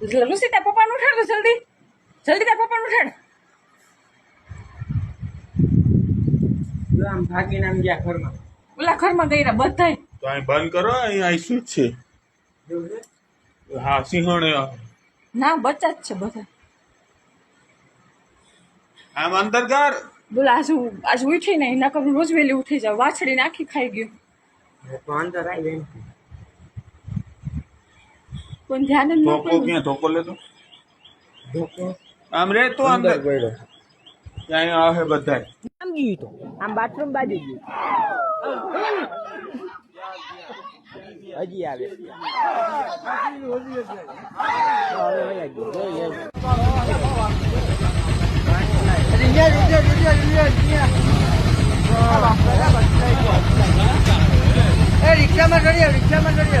Lucy તાર પપ્પાને ઉઠાડ તો જલ્દી. જલ્દી તાર પપ્પાને ઉઠાડ. આમ ભાગીને આમ ગયા ઘરમાં. ઓલા ઘરમાં ગઈ રહ્યા બધાય. તો અહીં બંધ કરો અહીં અહીં શું છે? હા સિંહણ ના બચ્ચા જ છે બધા. આમ અંદર કર બોલ આજુ આજુ ઉઠી નહીં નકર રોજ વહેલી ઉઠી જાઉં. વાછડીને આખી ખાઈ ગયું. તો અંદર આવી કોઈ ધ્યાન જ ન ધોકો. ક્યાં? ધોકો લેતો? ધોકો. આમ રે તો અંદર ગયો ત્યાં આવે બધા આમ ગયું તો. આમ બાથરૂમ બાજુ ગયું. હજી આવે. હવે વયા ગયું. રિક્ષામાં ચડી રિક્ષામાં ચડી